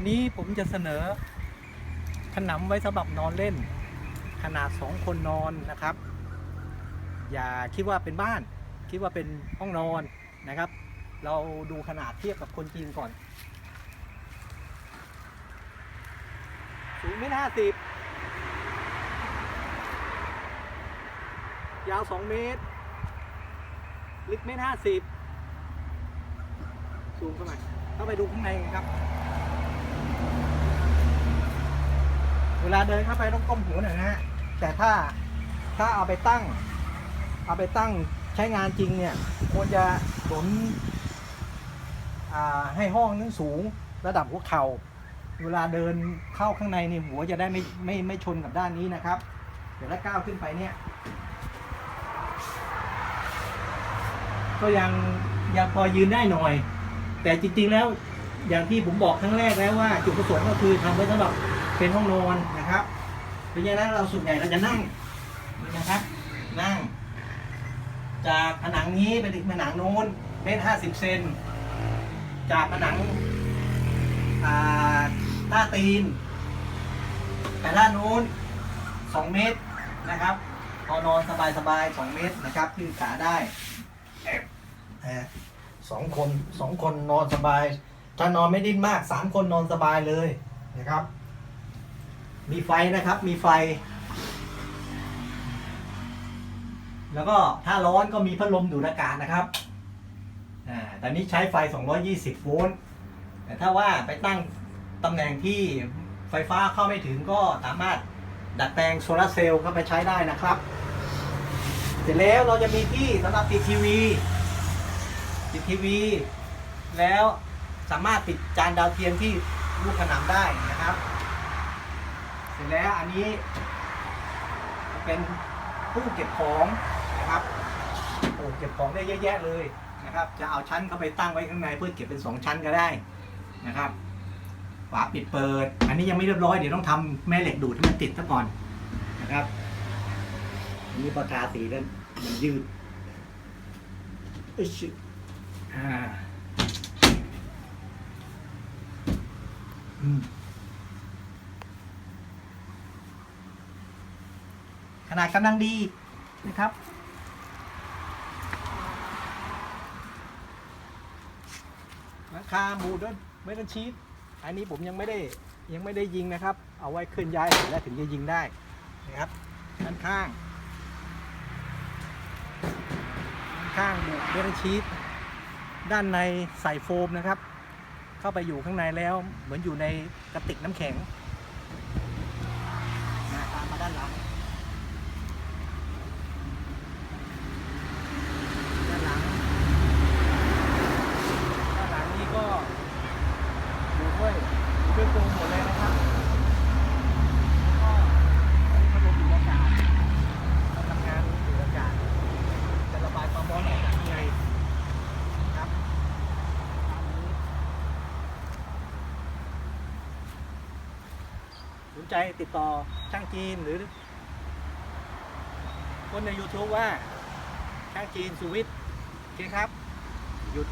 วันนี้ผมจะเสนอขนำไว้สำหรับนอนเล่น ขนาดสองคนนอนนะครับ อย่าคิดว่าเป็นบ้าน คิดว่าเป็นห้องนอนนะครับ เราดูขนาดเทียบกับคนจีนก่อนสูงไม่ห้าสิบยาวสองเมตร ลึกเมตรห้าสิบซูมเข้ามาเข้าไปดูข้างในกันครับ เวลาเดินเข้าไปต้องก้มหัวหน่อยนะฮะแต่ถ้าถ้าเอาไปตั้ง เอาไปตั้งใช้งานจริงเนี่ยควรจะหนุนให้ห้องนั้นสูงระดับหัวเข่า เวลาเดินเข้าข้างในเนี่ยหัวจะได้ไม่ไม่ไม่ชนกับด้านนี้นะครับ เดี๋ยวถ้าก้าวขึ้นไปเนี่ย ก็ยังยังพอยืนได้หน่อย แต่จริงๆแล้วอย่างที่ผมบอกครั้งแรกแล้วว่าจุดประสงค์ก็คือทำไว้สำหรับ เป็นห้องนอนนะครับเพราะฉะนั้นเราส่วนใหญ่เราจะนั่งนะครับ นั่ง จากผนังนี้ไปถึงผนังโน้นเมตรห้าสิบเซนจากผนังหน้าตีนแต่ด้านโน้นสองเมตรนะครับพอนอนสบายๆสองเมตรนะครับยืดขาได้สองคนสองคนนอนสบาย ถ้านอนไม่ดิ้นมากสามคนนอนสบายเลยนะครับ มีไฟนะครับมีไฟ แล้วก็ถ้าร้อนก็มีพัดลมดูดอากาศนะครับอ่าแต่นี้ใช้ไฟ 220 โวลต์แต่ถ้าว่าไปตั้งตำแหน่งที่ไฟฟ้าเข้าไม่ถึงก็สามารถดัดแปลงโซลาร์เซลล์เข้าไปใช้ได้นะครับ เสร็จแล้วเราจะมีที่สำหรับติดทีวีติดทีวี แล้วสามารถติดจานดาวเทียมที่ลูกขนำได้นะครับ สร็จแล้วอันนี้เป็นตู้เก็บของนะครับโอ้เก็บของได้เยอะแยะเลยนะครับ จะเอาชั้นเข้าไปตั้งไว้ข้างในเพื่อเก็บเป็นสองชั้นก็ได้นะครับฝาปิดเปิด อันนี้ยังไม่เรียบร้อยเดี๋ยวต้องทำแม่เหล็กดูดให้มันติดซะก่อนนะครับอันนี้พอทาสีแล้วมันยืดอึ๊ยชิอ่าอืม ขนาดกำลังดีนะครับ ราคาหมูด้วยไม่ต้องชีสอันนี้ผมยังไม่ได้ยังไม่ได้ยิงนะครับ เอาไว้เคลื่อนย้ายแล้วถึงจะยิงได้นะครับด้านข้างด้านข้างบุเบรชีสด้านในใส่โฟมนะครับ เข้าไปอยู่ข้างในแล้วเหมือนอยู่ในกระติกน้ำแข็งนะตามมาด้านหลัง ด้านหลัง ด้านหลังนี่ก็อยู่ด้วยเครื่อง ปรุงหมดเลยนะครับแล้วก็อันนี้พัดลมดูดอากาศเราทำงานดูดอากาศจะระบายความร้อนออกจากข้างในนะครับตามนี้สนใจติดต่อช่างจีนหรือ คนใน YouTube ว่าช่างจีนสุวิทย์โอเคครับหยุด